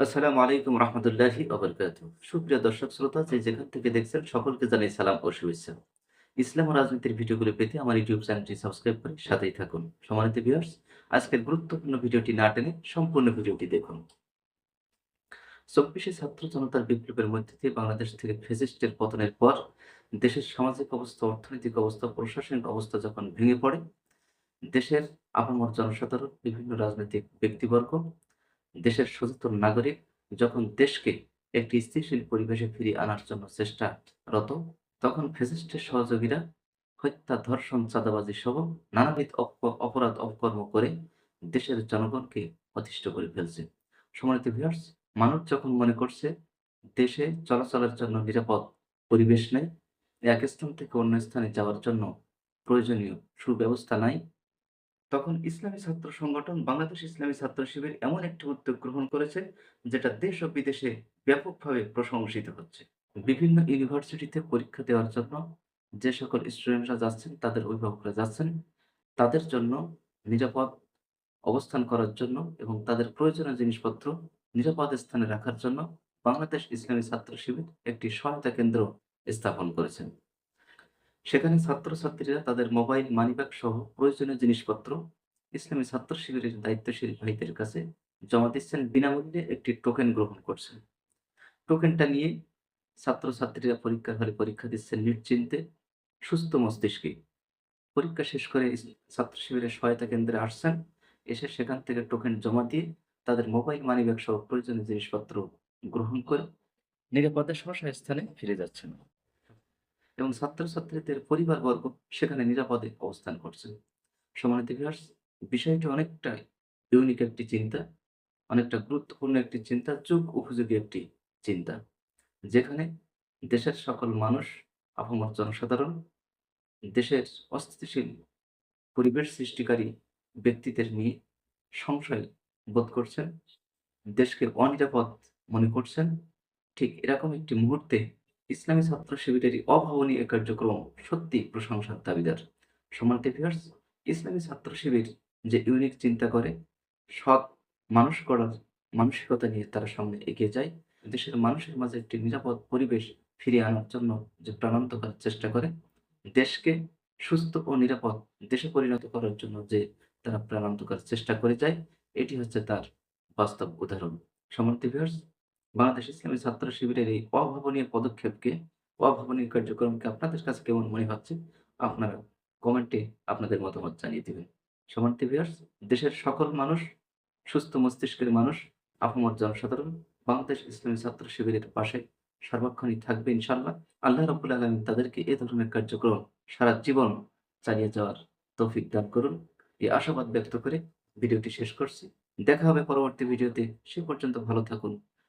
আসসালামু আলাইকুম রহমতুল্লাহি ওবরকাত সুপ্রিয় দর্শক শ্রোতা, যে যেখান থেকে দেখছেন, সকলকে জানাই সালাম ও শুভেচ্ছা। ইসলাম ও রাজনীতির ভিডিওগুলো পেতে আমার ইউটিউব চ্যানেলটি সাবস্ক্রাইব করে সাথেই থাকুন। সম্মানিত ভিউয়ার্স, আজকের গুরুত্বপূর্ণ ভিডিওটি না টেনে সম্পূর্ণ ভিডিওটি দেখুন। চব্বিশে ছাত্র জনতার বিপ্লবের মধ্যে দিয়ে বাংলাদেশ থেকে ফেসিস্টের পতনের পর দেশের সামাজিক অবস্থা, অর্থনৈতিক অবস্থা, প্রশাসনিক অবস্থা যখন ভেঙে পড়ে, দেশের আপামর জনসাধারণ, বিভিন্ন রাজনৈতিক ব্যক্তিবর্গ দেশের সচেতন নাগরিক যখন দেশকে একটি স্থিতিশীল পরিবেশে ফিরিয়ে আনার জন্য চেষ্টারত, তখন ফ্যাসিস্টের সহযোগীরা হত্যা, ধর্ষণ, চাঁদাবাজি সহ নানাবিধ অপরাধ অপকর্ম করে দেশের জনগণকে অতিষ্ঠ করে ফেলছে। সম্মানিত ভিউয়ার্স মানুষ যখন মনে করছে দেশে চলাচলের জন্য নিরাপদ পরিবেশ নেই, এক স্থান থেকে অন্য স্থানে যাওয়ার জন্য প্রয়োজনীয় সুব্যবস্থা নাই তখন ইসলামী ছাত্র সংগঠন বাংলাদেশ ইসলামী ছাত্র শিবির এমন একটি উদ্যোগ গ্রহণ করেছে, যেটা দেশ ও বিদেশে ব্যাপকভাবে প্রশংসিত হচ্ছে। বিভিন্ন ইউনিভার্সিটিতে পরীক্ষা দেওয়ার জন্য যে সকল স্টুডেন্টরা যাচ্ছেন, তাদের অভিভাবকরা যাচ্ছেন, তাদের জন্য নিরাপদ অবস্থান করার জন্য এবং তাদের প্রয়োজনীয় জিনিসপত্র নিরাপদ স্থানে রাখার জন্য বাংলাদেশ ইসলামী ছাত্র শিবির একটি সহায়তা কেন্দ্র স্থাপন করেছেন। সেখানে ছাত্রছাত্রীরা তাদের মোবাইল, মানিব্যাগ সহ প্রয়োজনীয় জিনিসপত্র, ইসলামী ছাত্র শিবিরের দায়িত্বশীল ভাইদের কাছে জমা দিচ্ছেন। বিনামূল্যে একটি টোকেন গ্রহণ করছেন। টোকেনটা নিয়ে ছাত্রছাত্রীরা পরীক্ষার হলে পরীক্ষা দিচ্ছেন নিশ্চিন্তে। সুস্থ মস্তিষ্কে পরীক্ষা শেষ করে ছাত্র শিবিরের সহায়তা কেন্দ্রে আসছেন। এসে সেখান থেকে টোকেন জমা দিয়ে তাদের মোবাইল, মানিব্যাগ সহ প্রয়োজনীয় জিনিসপত্র গ্রহণ করে নিরাপদে স্বস্ব স্থানে ফিরে যাচ্ছেন। এবং ছাত্রছাত্রীদের পরিবারবর্গ সেখানে নিরাপদে অবস্থান করছে। সম্মানিত ভিউয়ার্স বিষয়টি অনেকটা ইউনিক একটি চিন্তা, অনেকটা গুরুত্বপূর্ণ একটি চিন্তা, যুগ উপযোগী একটি চিন্তা, যেখানে দেশের সকল মানুষ, আপামর জনসাধারণ, দেশের অস্থিতিশীল পরিবেশ সৃষ্টিকারী ব্যক্তিদের নিয়ে সংশয় বোধ করছেন, দেশকে অনিরাপদ মনে করছেন। ঠিক এরকম একটি মুহূর্তে ইসলামী ছাত্র শিবিরের অভাবনীয় কার্যক্রম সত্যি প্রশংসার দাবিদার। সমান্তি ভিউয়ার্স ইসলামী ছাত্র শিবির যে ইউনিক চিন্তা করে, সৎ মানুষ করার মানসিকতা নিয়ে তারা সামনে এগিয়ে যায়, দেশের মানুষের মাঝে একটি নিরাপদ পরিবেশ ফিরিয়ে আনার জন্য যে প্রাণান্ত করার চেষ্টা করে, দেশকে সুস্থ ও নিরাপদ দেশে পরিণত করার জন্য যে তারা প্রাণান্ত করার চেষ্টা করে যায়, এটি হচ্ছে তার বাস্তব উদাহরণ। সম্মানিত ভিউয়ার্স বাংলাদেশ ইসলামী ছাত্র শিবিরের এই অভাবনীয় পদক্ষেপকে, অভাবনীয় কার্যক্রমকে আপনাদের কাছে কেমন মনে হচ্ছে? আপনারা কমেন্টে আপনাদের মতামত জানিয়ে দিবেন। সমান্তি দেশের সকল মানুষ, সুস্থ মস্তিষ্কের মানুষ, আপামর জনসাধারণ, বাংলাদেশ ইসলামী ছাত্র শিবিরের পাশে সর্বক্ষণই থাকবে ইনশাল্লাহ আল্লাহ রাবুল আলমী তাদেরকে এ ধরনের কার্যক্রম সারা জীবন চালিয়ে যাওয়ার তৌফিক দান করুন। এই আশাবাদ ব্যক্ত করে ভিডিওটি শেষ করছি। দেখা হবে পরবর্তী ভিডিওতে। সে পর্যন্ত ভালো থাকুন।